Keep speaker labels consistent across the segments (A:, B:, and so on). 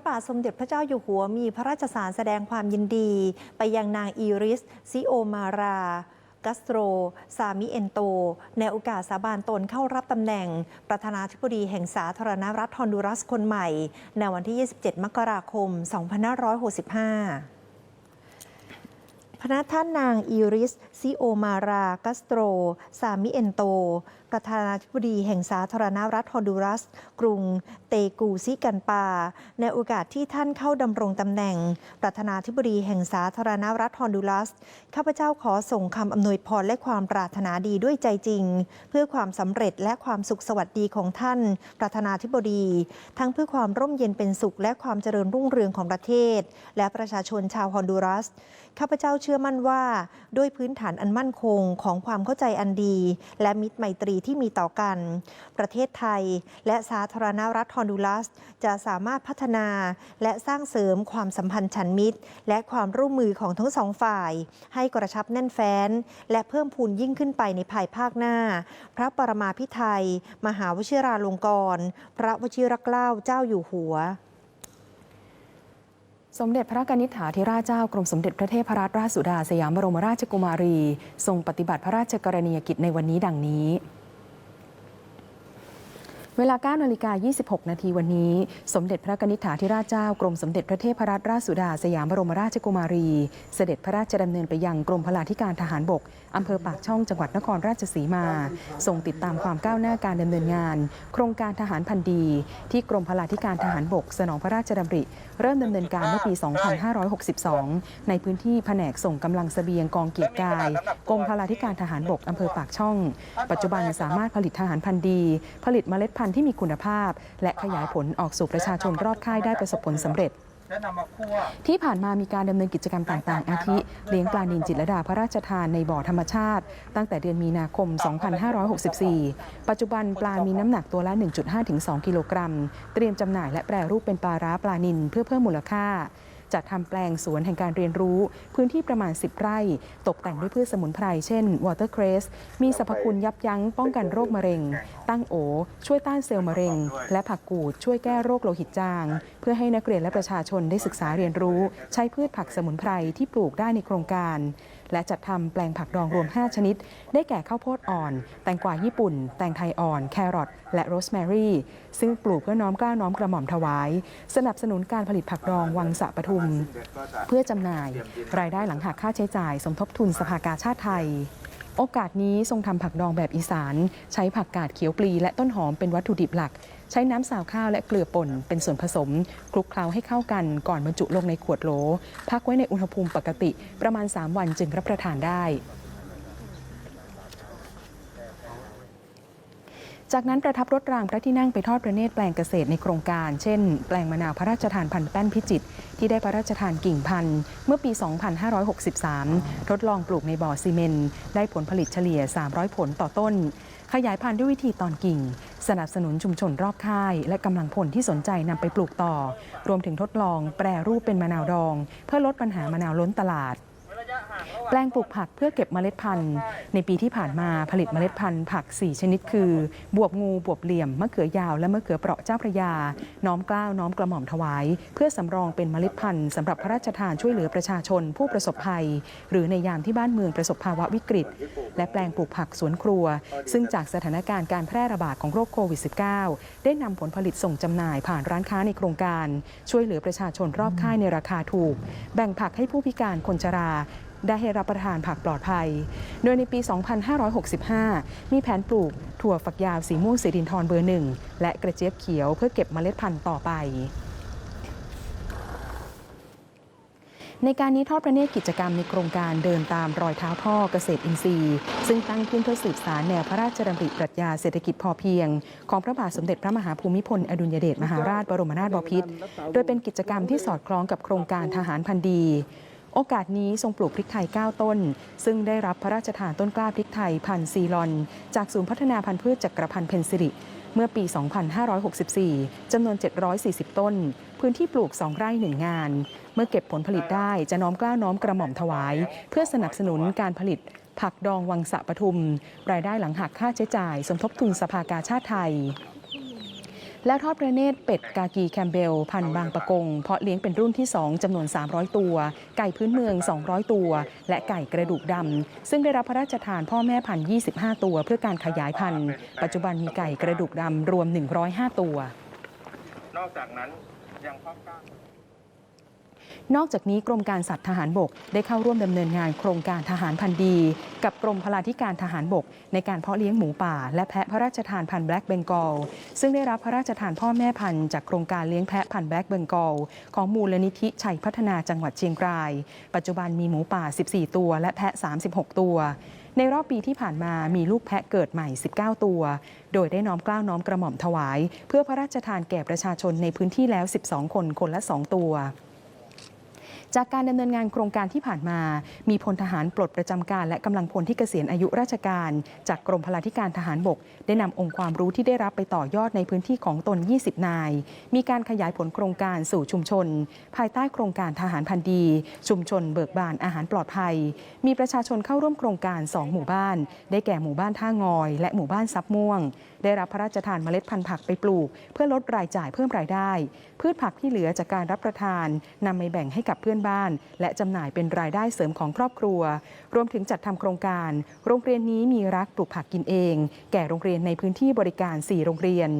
A: ระบาทสมเด็จพระเจ้าอยู่หัวมีพระราชสารแสดงความยินดี ไปยังนางอีริส ซิโอมารากัสโตร ซามิเอนโต ในโอกาสสาบานตนเข้ารับตำแหน่ง ประธานาธิบดีแห่งสาธารณรัฐฮอนดูรัสคนใหม่ ในวันที่ 27 มกราคม 2565พระท่านนางอีริส ซิโอมารา กัสโตร ซามิเอนโต ประธานาธิบดีแห่งสาธารณรัฐฮอนดูรัส กรุงเตกูซิกันปา ในโอกาสที่ท่านเข้าดำรงตำแหน่ง ประธานาธิบดีแห่งสาธารณรัฐฮอนดูรัส ข้าพเจ้าขอส่งคำอำนวยพรและความปรารถนาดีด้วยใจจริง เพื่อความสำเร็จและความสุขสวัสดีของท่าน ประธานาธิบดี ทั้งเพื่อความร่มเย็นเป็นสุข และความเจริญรุ่งเรืองของประเทศ และประชาชนชาวฮอนดูรัส ข้าพเจ้าเชื่อมั่นว่า ด้วยพื้นฐานอันมั่นคงของความเข้าใจอันดี และมิตรไมตรีที่มีต่อกัน ประเทศไทย และสาธารณรัฐฮอนดูรัส จะสามารถพัฒนาและสร้างเสริมความสัมพันธ์ฉันมิตร และความร่วมมือของทั้งสองฝ่าย ให้กระชับแน่นแฟ้น และเพิ่มพูนยิ่งขึ้นไปในภายภาคหน้า พระปรมาภิไธยมหาวชิราลงกรณ์พระวชิรเกล้าเจ้าอยู่หัว
B: สมเด็จพระกนิษฐาธิราชเจ้ากรมสมเด็จพระเทพรัตนราชสุดาสยามบรมราชกุมารี ทรงปฏิบัติพระราชกรณียกิจในวันนี้ดังนี้ เวลา9นาฬิกา26 นาทีวันนี้ สมเด็จพระนิธิถาธิราชเจ้ากรมสมเด็จพระเทพรัตนราชสุดาสยามบรมราชกุมารี เสด็จพระราชดำเนินไปยังกรมพลาธิการทหารบก อำเภอปากช่องจังหวัดนครราชสีมาทรงติดตามความก้าวหน้าการดำเนินงาน โครงการทหารพันดี ที่กรมพลาธิการทหารบก สนองพระราชดำริ เริ่มดำเนินการเมื่อปี 2562 ในพื้นที่แผนกส่งกำลังเสบียงกองเกียรติกายกรมพลาธิการทหารบกอำเภอปากช่อง ปัจจุบันสามารถผลิตทหารพันธุ์ดี ผลิตเมล็ดพันธุ์ที่มีคุณภาพ และขยายผลออกสู่ประชาชนรอบค่ายได้ประสบผลสำเร็จ
C: และนำมาคั่ว
B: ที่ผ่านมามีการดำเนินกิจกรรมต่างๆ อาทิ เลี้ยงปลานินจิตรลดาพระราชทานในบ่อธรรมชาติ ตั้งแต่เดือนมีนาคม 2564 ปัจจุบันปลามีน้ำหนักตัวละ 1.5-2 กิโลกรัม เตรียมจำหน่ายและแปรรูปเป็นปลาร้าปลานินเพื่อเพิ่มมูลค่า จัดทำแปลงสวนแห่งการเรียนรู้ พื้นที่ประมาณ 10 ไร่ ตกแต่งด้วยพืชสมุนไพรเช่นวอเตอร์เครสมีสรรพคุณยับยั้งป้องกันโรคมะเร็ง ตั้งโอ ช่วยต้านเซลล์มะเร็ง และผักกูดช่วยแก้โรคโลหิตจาง เพื่อให้นักเรียนและประชาชนได้ศึกษาเรียนรู้ ใช้พืชผักสมุนไพรที่ปลูกได้ในโครงการ และจัดทำแปลงผักดองรวม 5 ชนิด ได้แก่ข้าวโพดอ่อน แตงกวาญี่ปุ่น แตงไทยอ่อน แครอท และโรสแมรี่ ซึ่งปลูกเพื่อน้อมกล้าน้อมกระหม่อมถวาย สนับสนุนการผลิตผักดองวังสะปทุม เพื่อจำหน่าย รายได้หลังหักค่าใช้จ่าย สมทบทุนสภากาชาติไทย โอกาสนี้ทรงทำผักดองแบบอีสาน ใช้ผักกาดเขียวปลีและต้นหอมเป็นวัตถุดิบหลัก ใช้น้ำสาวข้าวและเกลือป่นเป็นส่วนผสมคลุกเคล้าให้เข้ากันก่อนบรรจุลงในขวดโหล พักไว้ในอุณหภูมิปกติประมาณ 3 วันจึงรับประทานได้ จากนั้นประทับรถรางพระที่นั่งไปทอดพระเนตรแปลงเกษตรในโครงการ เช่น แปลงมะนาวพระราชทานพันธุ์แป้นพิจิตรที่ได้พระราชทานกิ่งพันธุ์เมื่อปี 2563 ทดลองปลูกในบ่อซีเมนต์ได้ผลผลิตเฉลี่ย 300 ผลต่อต้น ขยายพันธุ์ด้วยวิธีตอนกิ่ง สนับสนุนชุมชนรอบค่าย และกำลังพลที่สนใจนำไปปลูกต่อ รวมถึงทดลองแปรรูปเป็นมะนาวดอง เพื่อลดปัญหามะนาวล้นตลาด แปลงปลูกผักเพื่อเก็บเมล็ดพันธุ์ ในปีที่ผ่านมาผลิตเมล็ดพันธุ์ผัก 4 ชนิดคือ บวบงู บวบเหลี่ยม มะเขือยาว และมะเขือเปราะเจ้าพระยา น้อมกล้าว น้อมกระหม่อมถวาย เพื่อสำรองเป็นเมล็ดพันธุ์สำหรับพระราชทานช่วยเหลือประชาชนผู้ประสบภัย หรือในยามที่บ้านเมืองประสบภาวะวิกฤต และแปลงปลูกผักสวนครัว ซึ่งจากสถานการณ์การแพร่ระบาดของโรคโควิด -19 ได้นำผลผลิตส่งจำหน่ายผ่านร้านค้าในโครงการ ช่วยเหลือประชาชนรอบค่ายในราคาถูก แบ่งผักให้ผู้พิการคนชรา ได้ให้รับประทานผักปลอดภัย โดยในปี 2565 มีแผนปลูกถั่วฝักยาวสีม่วงสีดินทรเบอร์หนึ่งและกระเจี๊ยบเขียวเพื่อเก็บเมล็ดพันธุ์ต่อไปในการนี้ทอดพระเนตรกิจกรรมในโครงการเดินตามรอยเท้าพ่อเกษตรอินทรีย์ ซึ่งตั้งขึ้นเพื่อสืบสารแนวพระราชดำริปรัชญาเศรษฐกิจพอเพียง ของพระบาทสมเด็จพระมหาภูมิพล อดุลยเดชมหาราชบรมนาถบพิตรโดยเป็นกิจกรรมที่สอดคล้องกับโครงการทหารพันธุ์ดี โอกาสนี้ทรงปลูกพริกไทย 9 ต้น ซึ่งได้รับพระราชทานต้นกล้าพริกไทยพันธุ์ซีลอน จากศูนย์พัฒนาพันธุ์พืชจักรพันธ์เพนซิริ เมื่อปี 2564 จำนวน 740 ต้น พื้นที่ปลูก 2 ไร่ 1 งาน เมื่อเก็บผลผลิตได้จะน้อมกล้าน้อมกระหม่อมถวาย เพื่อสนับสนุนการผลิตผักดองวังสะปทุม รายได้หลังหักค่าใช้จ่าย สมทบทุนสภากาชาติไทย และทอดพระเนตรเป็ดกากีแคมเบล พันบางปะกง เพาะเลี้ยงเป็นรุ่นที่ 2จำนวน 300 ตัว ไก่พื้นเมือง 200 ตัว และไก่กระดูกดำซึ่งได้รับพระราชทานพ่อแม่พันธุ์25 ตัว เพื่อการขยายพันธุ์ ปัจจุบันมีไก่กระดูกดำรวม 105 ตัว
C: นอกจากนั้นยังพบก้า
B: นอกจากนี้กรมการสัตว์ทหารบก ได้เข้าร่วมดำเนินงานโครงการทหารพันธุ์ดี กับกรมพลาธิการทหารบก ในการเพาะเลี้ยงหมูป่า และแพะพระราชทานพันธุ์แบล็กเบงกอลซึ่งได้รับพระราชทานพ่อแม่พันธุ์จากโครงการเลี้ยงแพะพันธุ์แบล็กเบงกอลของมูลนิธิชัยพัฒนาจังหวัดเชียงราย ปัจจุบันมีหมูป่า 14 ตัว และแพะ 36 ตัวในรอบปีที่ผ่านมามีลูกแพะเกิดใหม่ 19 ตัว โดยได้น้อมกล้าวน้อมกระหม่อมถวาย เพื่อพระราชทานแก่ประชาชนในพื้นที่แล้ว 12 คนคนละ 2 ตัว จากการดำเนินงานโครงการที่ผ่านมา มีพลทหารปลดประจำการ และกำลังพลที่เกษียณอายุราชการ จากกรมพลาธิการทหารบก ได้นำองค์ความรู้ที่ได้รับไปต่อยอดในพื้นที่ของตน 20 นาย มีการขยายผลโครงการสู่ชุมชน ภายใต้โครงการทหารพันธุ์ดี ชุมชนเบิกบานอาหารปลอดภัย มีประชาชนเข้าร่วมโครงการ 2 หมู่บ้าน ได้แก่หมู่บ้านท่างอย และหมู่บ้านซับม่วง ได้รับพระราชทานเมล็ดพันธุ์ผักไปปลูก เพื่อลดรายจ่ายเพิ่มรายได้ พืชผักที่เหลือจากการรับประทานนำไปแบ่งให้กับเพื่อนบ้าน และจำหน่ายเป็นรายได้เสริมของครอบครัว รวมถึงจัดทำโครงการ โรงเรียนนี้มีรักปลูกผักกินเอง แก่โรงเรียนในพื้นที่บริการ 4 โรงเรียน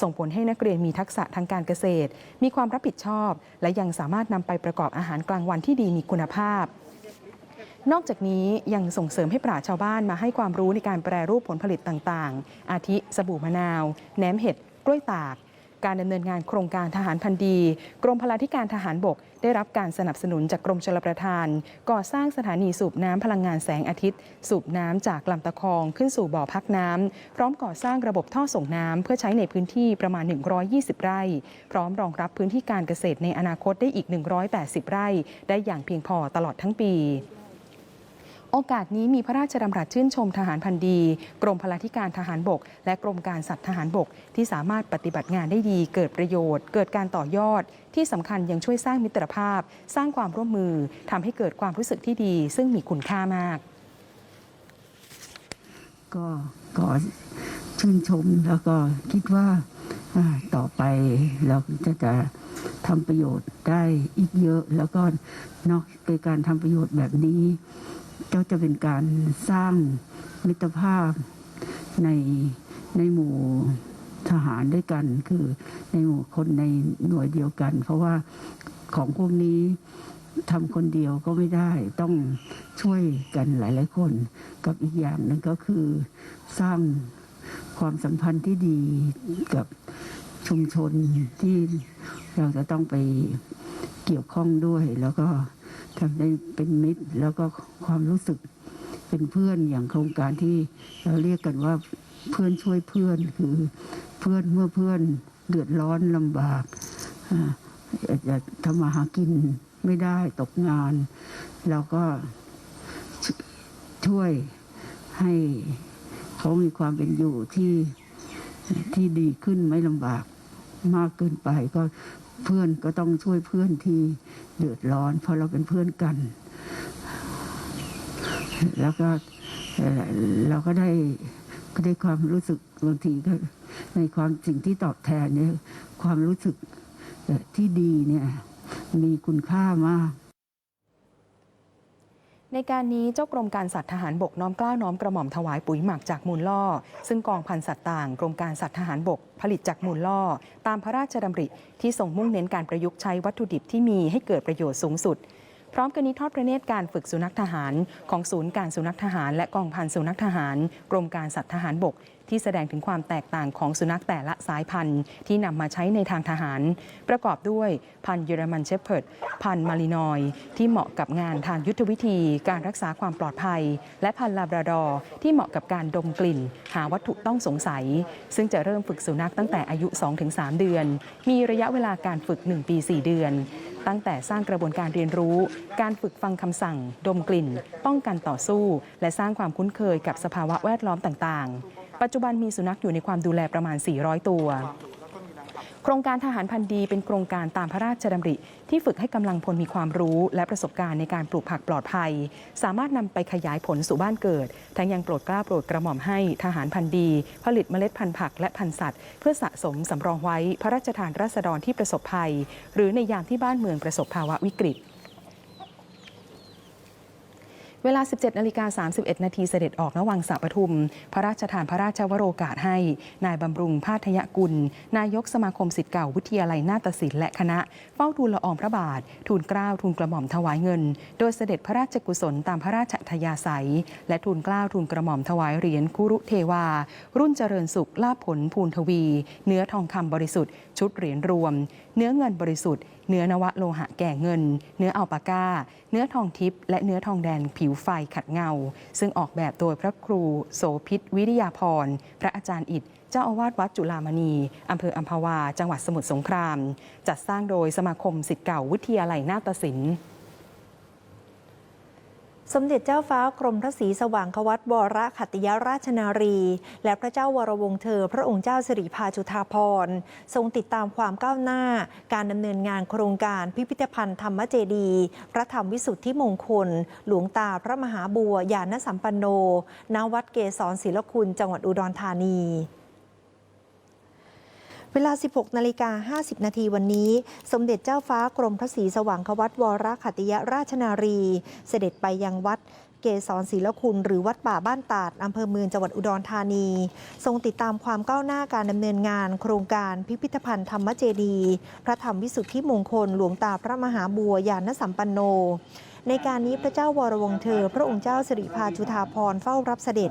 B: ส่งผลให้นักเรียนมีทักษะทางการเกษตร มีความรับผิดชอบ และยังสามารถนำไปประกอบอาหารกลางวันที่ดีมีคุณภาพนอกจากนี้ยังส่งเสริมให้ปราชชาวบ้านมาให้ความรู้ในการแปรรูปผลผลิตต่างๆ อาทิสบู่มะนาว แหนมเห็ด กล้วยตาก การดำเนินงานโครงการทหารพันธีกรมพลาธิการทหารบก ได้รับการสนับสนุนจากกรมชลประทาน ก่อสร้างสถานีสูบน้ำพลังงานแสงอาทิตย์ สูบน้ำจากลำตะคองขึ้นสู่บ่อพักน้ำพร้อมก่อสร้างระบบท่อส่งน้ำเพื่อใช้ในพื้นที่ประมาณ 120 ไร่ พร้อมรองรับพื้นที่การเกษตรในอนาคตได้อีก 180 ไร่ ได้อย่างเพียงพอตลอดทั้งปี โอกาสนี้มีพระราชดำรัสชื่นชมทหารพันธีกรมพลาธิการทหารบก และกรมการสัตว์ทหารบก ที่สามารถปฏิบัติงานได้ดี เกิดประโยชน์ เกิดการต่อยอด ที่สำคัญยังช่วยสร้างมิตรภาพ สร้างความร่วมมือทำให้เกิดความรู้สึกที่ดี ซึ่งมีคุณค่ามาก
D: ก็ขอชื่นชมแล้วก็คิดว่าอ่าต่อไปเราจะจะทำประโยชน์ได้อีกเยอะ แล้วก็นอกจากการทำประโยชน์แบบนี้ ก็จะเป็นการสร้างมิตรภาพในในหมู่ทหารด้วยกันคือในหมู่คนในหน่วยเดียวกัน เพราะว่าของพวกนี้ทำคนเดียวก็ไม่ได้ต้องช่วยกันหลาย ๆ คน กับอีกอย่างหนึ่งก็คือสร้างความสัมพันธ์ที่ดีกับชุมชนที่เราจะต้องไปเกี่ยวข้องด้วยแล้วก็ ทำได้เป็นมิตร แล้วก็ความรู้สึกเป็นเพื่อนอย่างโครงการที่เราเรียกกันว่าเพื่อนช่วยเพื่อนคือเพื่อนเมื่อเพื่อนเดือดร้อนลำบากอาจะทำมาหากินไม่ได้ตกงาน เราก็ช่วยให้เขามีความเป็นอยู่ที่ที่ดีขึ้นไม่ลำบากมากเกินไปก็ เพื่อนก็ต้องช่วยเพื่อนที่เดือดร้อน เพราะเราเป็นเพื่อนกัน แล้วก็เราก็ได้ก็ได้ความรู้สึกบางทีก็ในความสิ่งที่ตอบแทนเนี่ยความรู้สึกที่ดีเนี่ยมีคุณค่ามาก
B: ในการนี้เจ้ากรมการสัตว์ทหารบกน้อมกล้าน้อมกระหม่อมถวายปุ๋ยหมักจากมูลล่อ ซึ่งกองพันสัตว์ต่างกรมการสัตว์ทหารบกผลิตจากมูลล่อ ตามพระราชดำริที่ทรงมุ่งเน้นการประยุกต์ใช้วัตถุดิบที่มีให้เกิดประโยชน์สูงสุด พร้อมกันนี้ทอดพระเนตรการฝึกสุนัขทหาร ของศูนย์การสุนัขทหาร และกองพันสุนัขทหาร กรมการสัตว์ทหารบก ที่แสดงถึงความแตกต่างของสุนัขแต่ละสายพันธุ์ ที่นำมาใช้ในทางทหาร ประกอบด้วยพันธุ์เยอรมันเชพเพิร์ดพันธุ์มารินอย ที่เหมาะกับงานทางยุทธวิธี การรักษาความปลอดภัย และพันธุ์ลาบราดอร์ที่เหมาะกับการดมกลิ่น หาวัตถุต้องสงสัย ซึ่งจะเริ่มฝึกสุนัขตั้งแต่อายุ 2-3 เดือน มีระยะเวลาการฝึก 1 ปี 4 เดือน ตั้งแต่สร้างกระบวนการเรียนรู้ การฝึกฟังคำสั่ง ดมกลิ่น ป้องกันต่อสู้ และสร้างความคุ้นเคยกับสภาวะแวดล้อมต่างๆ ปัจจุบันมีสุนัขอยู่ในความดูแลประมาณ 400 ตัว โครงการทหารพันธ์ดีเป็นโครงการตามพระราชดำริ ที่ฝึกให้กำลังพลมีความรู้และประสบการณ์ในการปลูกผักปลอดภัย สามารถนำไปขยายผลสู่บ้านเกิด ทั้งยังโปรดกล้าโปรดกระหม่อมให้ทหารพันธ์ดี ผลิตเมล็ดพันธุ์ผักและพันธุ์สัตว์ เพื่อสะสมสำรองไว้พระราชทานราษฎรที่ประสบภัย หรือในยามที่บ้านเมืองประสบภาวะวิกฤต เวลา 17นาฬิกา31 นาทีเสด็จออกนวังสะปทุม พระราชทานพระราชวโรกาสให้ นายบำรุงพาทยกุล นายกสมาคมสิทธิ์เก่าวิทยาลัยนาฏศิลป์และคณะ เฝ้าทูลละอองพระบาท ทูลเกล้าทูลกระหม่อมถวายเงิน โดยเสด็จพระราชกุศลตามพระราชอัธยาศัย และทูลเกล้าทูลกระหม่อมถวายเหรียญคุรุเทวา รุ่นเจริญสุขลาภผลภูนทวี เนื้อทองคำบริสุทธิ์ ชุดเหรียญรวม เนื้อเงินบริสุทธิ์ เนื้อนวะโลหะแก่เงิน เนื้ออัลปาก้า เนื้อทองทิพย์และเนื้อทองแดงผิวไฟขัดเงา ซึ่งออกแบบโดยพระครูโสพิษวิริยาพร พระอาจารย์อิฐเจ้าอาวาสวัดจุฬามณี อำเภออัมพวา จังหวัดสมุทรสงคราม จัดสร้างโดยสมาคมสิทธิ์เก่าวิทยาลัยนาฏศิลป์
A: สมเด็จเจ้าฟ้ากรมพระศรีสว่างควัตวรขัตยราชนารี และพระเจ้าวรวงเธอ พระองค์เจ้าสิริพาจุฑาภรทรงติดตามความก้าวหน้า การดำเนินงานโครงการพิพิธภัณฑ์ธรรมเจดี พระธรรมวิสุทธิมงคล หลวงตาพระมหาบัวยานสัมปันโนณวัดเกศรศิลคุณจังหวัดอุดรธานี เวลา 16 นาฬิกา 50 นาทีวันนี้ สมเด็จเจ้าฟ้ากรมพระศรีสว่างควัตวรขัติยราชนารี เสด็จไปยังวัดเกศรศิลคุณหรือวัดป่าบ้านตาด อำเภอเมืองจังหวัดอุดรธานี ทรงติดตามความก้าวหน้าการดำเนินงาน โครงการพิพิธภัณฑ์ธรรมเจดี พระธรรมวิสุทธิมงคล หลวงตาพระมหาบัวยานสัมปันโน ในการนี้พระเจ้าวรวงเธอ พระองค์เจ้าสิริพาจุฑาภรเฝ้ารับเสด็จ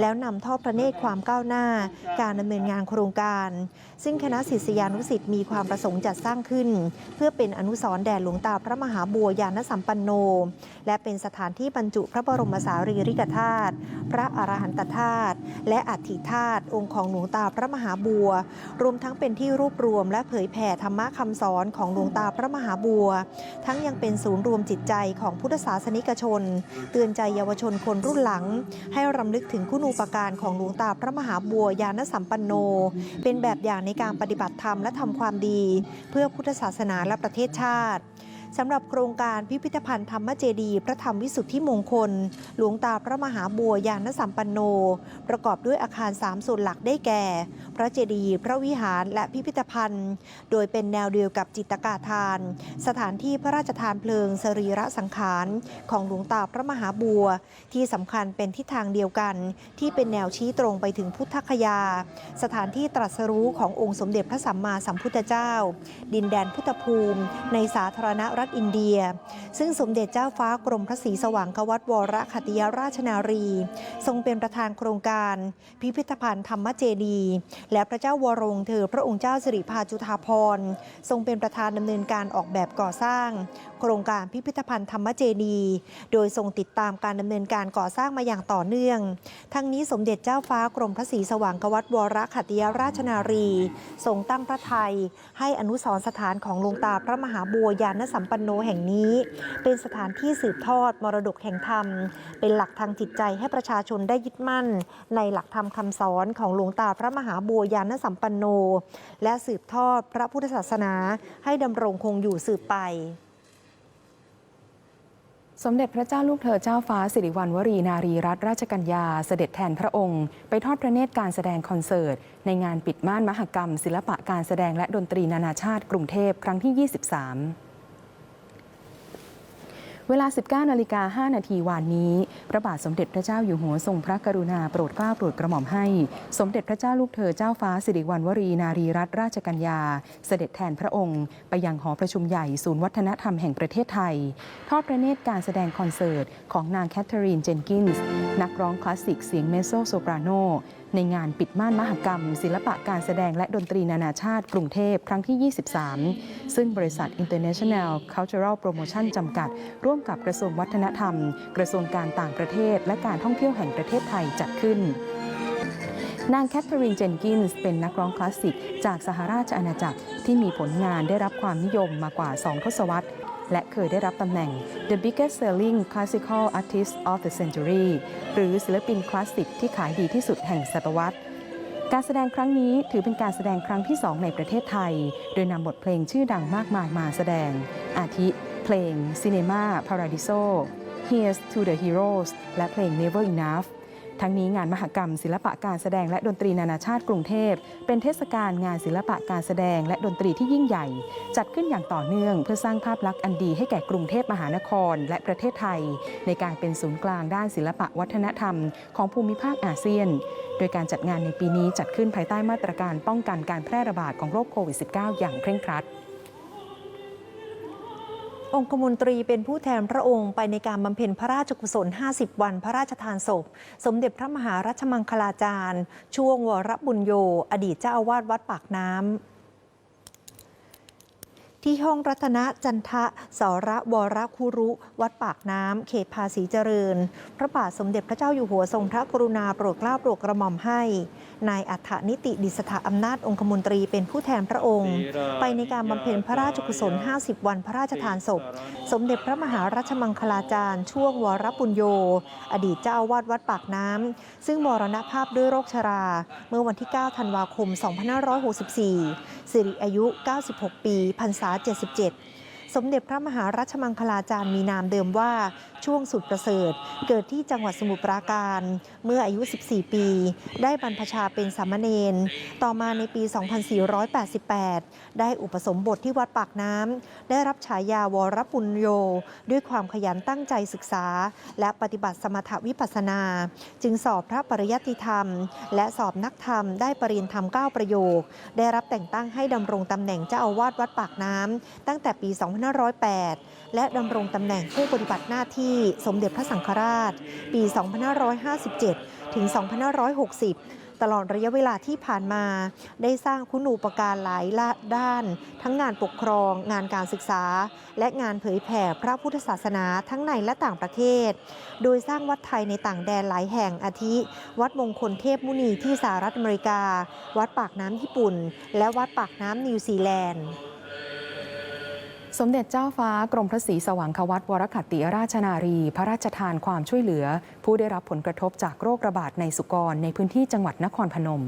A: แล้วนำทอดพระเนตรความก้าวหน้า การดำเนินงานโครงการ ซึ่งคณะศิษยานุศิษย์มีความประสงค์จัดสร้างขึ้น เพื่อเป็นอนุสรณ์แด่หลวงตาพระมหาบัวยานสัมปันโน และเป็นสถานที่บรรจุพระบรมสารีริกธาตุพระอรหันตธาตุและอัฐิธาตุองค์ของหลวงตาพระมหาบัว รวมทั้งเป็นที่รวบรวม และเผยแผ่ธรรมะคำสอนของหลวงตาพระมหาบัว ทั้งยังเป็นศูนย์รวมจิตใจของพุทธศาสนิกชน เตือนใจเยาวชนคนรุ่นหลัง ให้รำลึกถึงคุณูปการของหลวงตาพระมหาบัวยานสัมปันโน เป็นแบบอย่างในการปฏิบัติธรรมและทำความดี เพื่อพุทธศาสนาและประเทศชาติ สำหรับโครงการพิพิธภัณฑ์ธรรมเจดีย์พระธรรมวิสุทธิมงคล หลวงตาพระมหาบัวยานสัมปันโน ประกอบด้วยอาคาร 3 ส่วนหลักได้แก่ พระเจดีย์พระวิหารและพิพิธภัณฑ์ โดยเป็นแนวเดียวกับจิตกาทาน สถานที่พระราชทานเพลิงสรีระสังขาร ของหลวงตาพระมหาบัว ที่สำคัญเป็นทิศทางเดียวกัน ที่เป็นแนวชี้ตรงไปถึงพุทธคยา สถานที่ตรัสรู้ขององค์สมเด็จพระสัมมาสัมพุทธเจ้า ดินแดนพุทธภูมิ ในสาธารณรัฐอินเดีย ซึ่งสมเด็จเจ้าฟ้ากรมพระศรีสว่างควัตวรขัติยราชนารี ทรงเป็นประธานโครงการ พิพิธภัณฑ์ธรรมเจดี และพระเจ้าวรวงศ์เธอพระองค์เจ้าสิริพาจุฑาภรทรงเป็นประธานดำเนินการออกแบบก่อสร้าง โครงการพิพิธภัณฑ์ธรรมเจดี โดยทรงติดตามการดำเนินการก่อสร้างมาอย่างต่อเนื่อง ทั้งนี้สมเด็จเจ้าฟ้ากรมพระศรีสว่างควัตวรขัติยราชนารี ทรงตั้งพระทัยให้อนุสรณ์สถานของหลวงตาพระมหาบัวยานสัมปันโนแห่งนี้ เป็นสถานที่สืบทอดมรดกแห่งธรรม เป็นหลักทางจิตใจให้ประชาชนได้ยึดมั่น ในหลักธรรมคำสอนของหลวงตาพระมหาบัวยานสัมปันโน และสืบทอดพระพุทธศาสนาให้ดำรงคงอยู่สืบไป
B: สมเด็จพระเจ้าลูกเธอเจ้าฟ้าสิริวัณวรีนารีรัตนราชกัญญาเสด็จแทนพระองค์ ไปทอดพระเนตรการแสดงคอนเสิร์ต ในงานปิดม่านมหกรรม ศิลปะการแสดงและดนตรีนานาชาติกรุงเทพครั้งที่ 23 เวลา 19นาฬิกา5นาทีวานนี้ พระบาทสมเด็จพระเจ้าอยู่หัวทรงพระกรุณาโปรดเกล้าโปรดกระหม่อมให้ สมเด็จพระเจ้าลูกเธอเจ้าฟ้าสิริวัณวรีนารีรัตนราชกัญญา เสด็จแทนพระองค์ ไปยังหอประชุมใหญ่ศูนย์วัฒนธรรมแห่งประเทศไทย ทอดพระเนตรการแสดงคอนเสิร์ตของนางแคทเธอรีนเจนกินส์นักร้องคลาสสิกเสียงเมโซโซปราโน ในงานปิดม่านมหกรรม ศิลปะการแสดงและดนตรีนานาชาติกรุงเทพครั้งที่ 23 ซึ่งบริษัท International Cultural Promotion จำกัด ร่วมกับกระทรวงวัฒนธรรม กระทรวงการต่างประเทศ และการท่องเที่ยวแห่งประเทศไทยจัดขึ้นนางแคทเธอรีนเจนกินส์เป็นนักร้องคลาสสิก จากสหราชอาณาจักรที่มีผลงานได้รับความนิยมมากว่า 2 ทศวรรษ และเคยได้รับตำแหน่ง The Biggest Selling Classical Artist of the Century หรือศิลปินคลาสสิกที่ขายดีที่สุดแห่งศตวรรษ การแสดงครั้งนี้ถือเป็นการแสดงครั้งที่ 2 ในประเทศไทย โดยนำบทเพลงชื่อดังมากมายมาแสดง อาทิเพลง Cinema Paradiso Here's to the Heroes และเพลง Never Enough ทั้งนี้งานมหกรรม ศิลปะการแสดงและดนตรีนานาชาติกรุงเทพ เป็นเทศกาลงานศิลปะการแสดงและดนตรีที่ยิ่งใหญ่ จัดขึ้นอย่างต่อเนื่อง เพื่อสร้างภาพลักษณ์อันดีให้แก่กรุงเทพมหานคร และประเทศไทย ในการเป็นศูนย์กลางด้านศิลปะวัฒนธรรม ของภูมิภาคอาเซียน โดยการจัดงานในปีนี้จัดขึ้นภายใต้มาตรการป้องกันการแพร่ระบาดของโรคโควิด -19 อย่างเคร่งครัด
A: องคมนตรีเป็นผู้แทนพระองค์ไปในการบำเพ็ญพระราชกุศล 50 วันพระราชทานศพ สมเด็จพระมหารัชมังคลาจารย์ ช่วงวรบุญโย อดีตเจ้าอาวาสวัดปากน้ำ ที่ห้องรัตนจันทะสระวรคุรุ วัดปากน้ำเขตภาษีเจริญ พระบาทสมเด็จพระเจ้าอยู่หัวทรงพระกรุณาโปรดเกล้าโปรดกระหม่อมให้ นายอัฏฐนิติดิสถาอำนาจองคมนตรีเป็นผู้แทนพระองค์ ไปในการบำเพ็ญพระราชกุศล 50 วันพระราชทานศพ สมเด็จพระมหารัชมังคลาจารย์ช่วงวรปุญโย อดีตเจ้าวาสวัดปากน้ำซึ่งมรณภาพด้วยโรคชรา เมื่อวันที่ 9 ธันวาคม 2564 สิริอายุ 96 ปีพรรษา77 สมเด็จพระมหารัชมังคลาจารย์มีนามเดิมว่าช่วงสุดประเสริฐ เกิดที่จังหวัดสมุทรปราการ เมื่ออายุ 14 ปี ได้บรรพชาเป็นสามเณรต่อมาในปี 2488 ได้อุปสมบทที่วัดปากน้ำได้รับฉายาวรปุญโย ด้วยความขยันตั้งใจศึกษา และปฏิบัติสมถวิปัสนา จึงสอบพระปริยัติธรรม และสอบนักธรรมได้ปรริญญธรรม 9 ประโยค ได้รับแต่งตั้งให้ดำรงตำแหน่งเจ้าอาวาสวัดปากน้ำตั้งแต่ปี 2 2508 และดำรงตำแหน่งผู้ปฏิบัติหน้าที่สมเด็จพระสังฆราช ปี 2557 ถึง 2560ตลอดระยะเวลาที่ผ่านมา ได้สร้างคุณูปการหลายด้าน ทั้งงานปกครอง งานการศึกษา และงานเผยแผ่พระพุทธศาสนาทั้งในและต่างประเทศ โดยสร้างวัดไทยในต่างแดนหลายแห่งอาทิ วัดมงคลเทพมุนีที่สหรัฐอเมริกา วัดปากน้ำญี่ปุ่น และวัดปากน้ำนิวซีแลนด์
B: สมเด็จเจ้าฟ้ากรมพระศรีสว่างควัตวรคัตติราชนารี พระราชทานความช่วยเหลือ ผู้ได้รับผลกระทบจากโรคระบาดในสุกรในพื้นที่จังหวัดนครพนม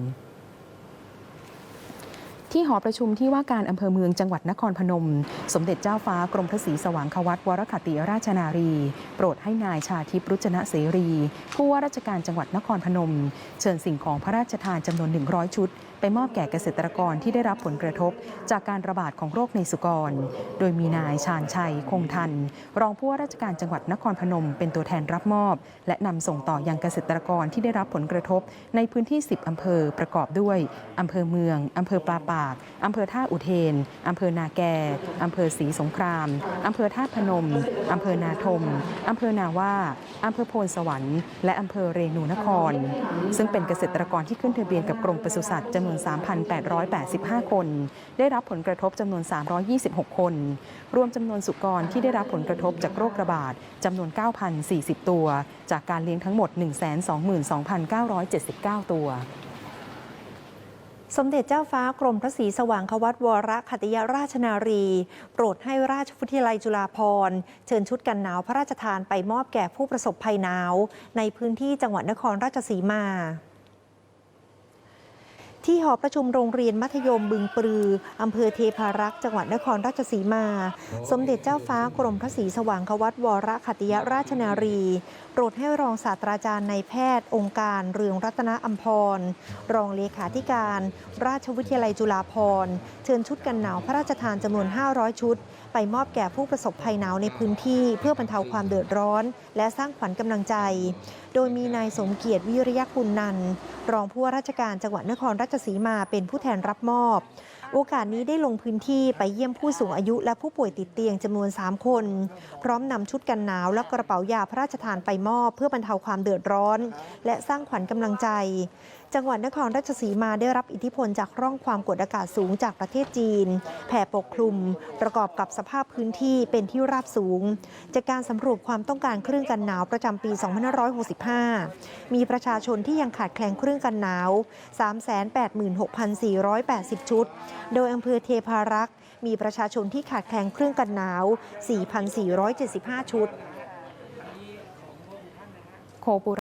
B: ที่หอประชุมที่ว่าการอำเภอเมืองจังหวัดนครพนม สมเด็จเจ้าฟ้ากรมพระศรีสว่างควัตวรคัตติราชนารี โปรดให้นายชาทิพย์รุจนะเสรี ผู้ว่าราชการจังหวัดนครพนม เชิญสิ่งของพระราชทานจำนวน 100 ชุดไปมอบแก่เกษตรกรที่ได้รับผลกระทบ จากการระบาดของโรคในสุกร โดยมีนายชาญชัย คงทัน รองผู้ว่าราชการจังหวัดนครพนม เป็นตัวแทนรับมอบ และนำส่งต่อยังเกษตรกรที่ได้รับผลกระทบ ในพื้นที่ 10 อำเภอประกอบด้วยอำเภอเมืองอำเภอปลาปากอำเภอท่าอุเทนอำเภอนาแกอำเภอศรีสงครามอำเภอท่าพนมอำเภอนาทมอำเภอนาว่าอำเภอโพนสวรรค์และอำเภอเรนูนคร ซึ่งเป็นเกษตรกรที่ขึ้นทะเบียนกับกรมปศุสัตว์จำนวนวน 3,885 คน ได้รับผลกระทบจำนวน 326 คน รวมจำนวนสุกรที่ได้รับผลกระทบจากโรคระบาดจำนวน 9,040 ตัว จากการเลี้ยงทั้งหมด 122,979 ตัว
A: สมเด็จเจ้าฟ้ากรมพระศรีสว่างควัตวรคัตติยราชนารี โปรดให้ราชวิทยาลัยจุฬาภรณ์เชิญชุดกันหนาวพระราชทานไปมอบแก่ผู้ประสบภัยหนาว ในพื้นที่จังหวัดนครราชสีมา ที่หอประชุมโรงเรียนมัธยมบึงปรืออำเภอเทพารักษ์จังหวัดนครราชสีมา สมเด็จเจ้าฟ้ากรมพระศรีสว่างควัตวรคัตติยราชนารี โปรดให้รองศาสตราจารย์นายแพทย์ องค์การเรืองรัตนอัมพร รองเลขาธิการ ราชวิทยาลัยจุฬาภรณ์เชิญชุดกันหนาวพระราชทานจำนวน 500 ชุด ไปมอบแก่ผู้ประสบภัยหนาวในพื้นที่ เพื่อบรรเทาความเดือดร้อน และสร้างขวัญกำลังใจ โดยมีนายสมเกียรติวิริยคุณนันทรองผู้ว่าราชการจังหวัดนครราชสีมาเป็นผู้แทนรับมอบ โอกาสนี้ได้ลงพื้นที่ไปเยี่ยมผู้สูงอายุและผู้ป่วยติดเตียงจำนวน 3 คน พร้อมนำชุดกันหนาวและกระเป๋ายาพระราชทานไปมอบ เพื่อบรรเทาความเดือดร้อน และสร้างขวัญกำลังใจ จังหวัดนครราชสีมาได้รับอิทธิพลจากร่องความกดอากาศสูงจากประเทศจีน แผ่ปกคลุม ประกอบกับสภาพพื้นที่เป็นที่ราบสูง จากการสำรวจความต้องการเครื่องกันหนาวประจำปี 2565 มีประชาชนที่ยังขาดแคลนเครื่องกันหนาว 386,480 ชุด โดยอำเภอเทพารักษ์มีประชาชนที่ขาดแคลนเครื่องกันหนาว 4,475 ชุด
B: โคปุ